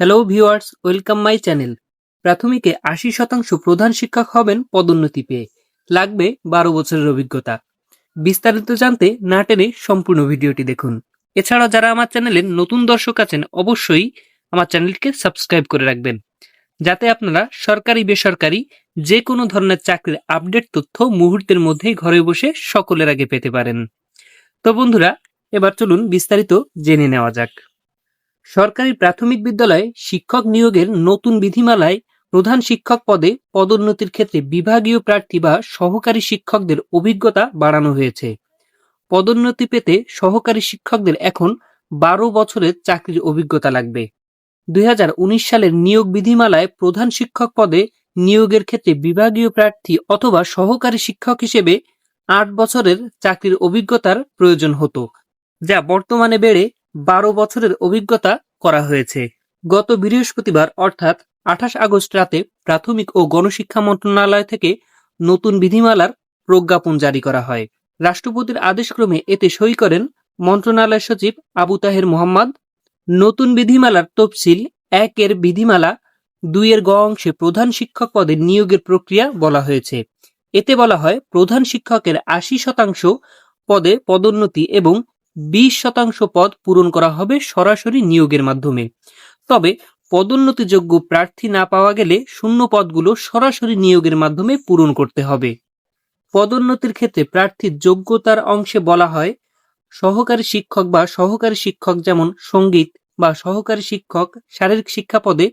Hello viewers welcome my channel প্রাথমিকে আশি শতাংশ প্রধান শিক্ষক হবেন পদোন্নতি পেয়ে। লাগবে বারো বছরের অভিজ্ঞতা। বিস্তারিত জানতে না টেনে সম্পূর্ণ ভিডিওটি দেখুন। এছাড়া যারা আমার চ্যানেলে নতুন দর্শক আছেন, অবশ্যই আমার চ্যানেলকে সাবস্ক্রাইব করে রাখবেন। যাতে আপনারা সরকারি, বেসরকারি যে কোনো ধরনের চাকরির আপডেট তথ্য মুহূর্তের মধ্যেই ঘরে বসে সকলের আগে পেতে পারেন। তো বন্ধুরা, এবার চলুন বিস্তারিত জেনে নেওয়া যাক। সরকারি প্রাথমিক বিদ্যালয়ে শিক্ষক নিয়োগের নতুন বিধিমালায় প্রধান শিক্ষক পদে পদোন্নতির ক্ষেত্রে বিভাগীয় প্রার্থী বা সহকারী শিক্ষকদের অভিজ্ঞতা বাড়ানো হয়েছে। পদোন্নতি পেতে সহকারী শিক্ষকদের এখন বারো বছরের চাকরির অভিজ্ঞতা লাগবে। দুই হাজার উনিশ সালের নিয়োগ বিধিমালায় প্রধান শিক্ষক পদে নিয়োগের ক্ষেত্রে বিভাগীয় প্রার্থী অথবা সহকারী শিক্ষক হিসেবে আট বছরের চাকরির অভিজ্ঞতার প্রয়োজন হতো, যা বর্তমানে বেড়ে বারো বছরের অভিজ্ঞতা করা হয়েছে। গত বৃহস্পতিবার, অর্থাৎ আঠাশ আগস্ট রাতে প্রাথমিক ও গণশিক্ষা মন্ত্রণালয় থেকে নতুন বিধিমালার প্রজ্ঞাপন জারি করা হয়। রাষ্ট্রপতির আদেশক্রমে এতে সই করেন মন্ত্রণালয় সচিব আবু তাহের মোহাম্মদ। নতুন বিধিমালার তফসিল এক এর বিধিমালা, দুইয়ের গ অংশে প্রধান শিক্ষক পদে নিয়োগের প্রক্রিয়া বলা হয়েছে। এতে বলা হয়, প্রধান শিক্ষকের আশি শতাংশ পদে পদোন্নতি এবং বিশ শতাংশ পদ পূরণ করা হবে সরাসরি নিয়োগের মাধ্যমে। তবে পদোন্নতিযোগ্য প্রার্থী না পাওয়া গেলে শূন্য পদগুলো সরাসরি নিয়োগের মাধ্যমে পূরণ করতে হবে। পদোন্নতির ক্ষেত্রে প্রার্থীর যোগ্যতার অংশে বলা হয়, সহকারী শিক্ষক বা সহকারী শিক্ষক যেমন সংগীত বা সহকারী শিক্ষক শারীরিক শিক্ষা পদে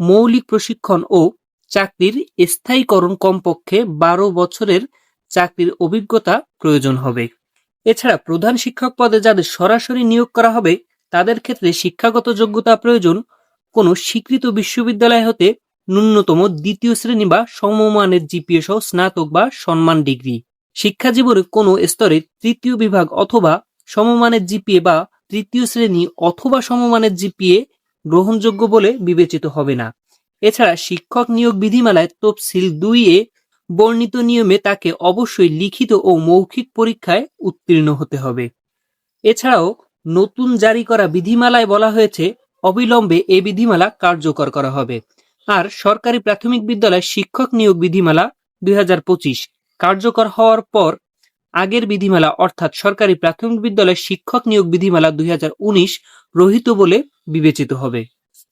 মৌলিক প্রশিক্ষণ ও চাকরির স্থায়ীকরণ কমপক্ষে বারো বছরের চাকরির অভিজ্ঞতা প্রয়োজন হবে। এছাড়া প্রধান শিক্ষক পদে যাদের সরাসরি নিয়োগ করা হবে, তাদের ক্ষেত্রে শিক্ষাগত যোগ্যতা প্রয়োজন। কোনো স্বীকৃত বিশ্ববিদ্যালয় হতে ন্যূনতম দ্বিতীয় শ্রেণি বা সমমানের জিপিএ সহ স্নাতক বা সম্মান ডিগ্রি। শিক্ষা জীবনে কোনো স্তরে তৃতীয় বিভাগ অথবা সমমানের জিপিএ বা তৃতীয় শ্রেণি অথবা সমমানের জিপিএ গ্রহণযোগ্য বলে বিবেচিত হবে না। এছাড়া শিক্ষক নিয়োগ বিধিমালায় তফসিল দুই এ বর্ণিত নিয়মে তাকে অবশ্যই লিখিত ও মৌখিক পরীক্ষায় উত্তীর্ণ হতে হবে। এছাড়াও নতুন জারি করা বিধিমালায় বলা হয়েছে, অবিলম্বে এ বিধিমালা কার্যকর করা হবে। আর সরকারি প্রাথমিক বিদ্যালয় শিক্ষক নিয়োগ বিধিমালা দুই হাজার পঁচিশ কার্যকর হওয়ার পর আগের বিধিমালা অর্থাৎ সরকারি প্রাথমিক বিদ্যালয় শিক্ষক নিয়োগ বিধিমালা দুই হাজার উনিশ রহিত বলে বিবেচিত হবে।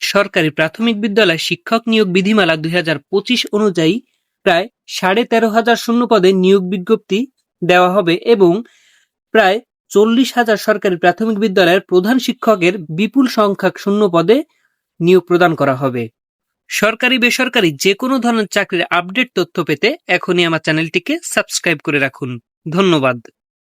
সরকারি প্রাথমিক বিদ্যালয় শিক্ষক নিয়োগ বিধিমালা দুই হাজার পঁচিশ অনুযায়ী প্রায় সাড়ে তেরো হাজার শূন্য পদে নিয়োগ বিজ্ঞপ্তি দেওয়া হবে এবং প্রায় চল্লিশ হাজার সরকারি প্রাথমিক বিদ্যালয়ের প্রধান শিক্ষকের বিপুল সংখ্যক শূন্য পদে নিয়োগ প্রদান করা হবে। সরকারি, বেসরকারি যে কোনো ধরনের চাকরির আপডেট তথ্য পেতে এখনই আমার চ্যানেলটিকে সাবস্ক্রাইব করে রাখুন। ধন্যবাদ।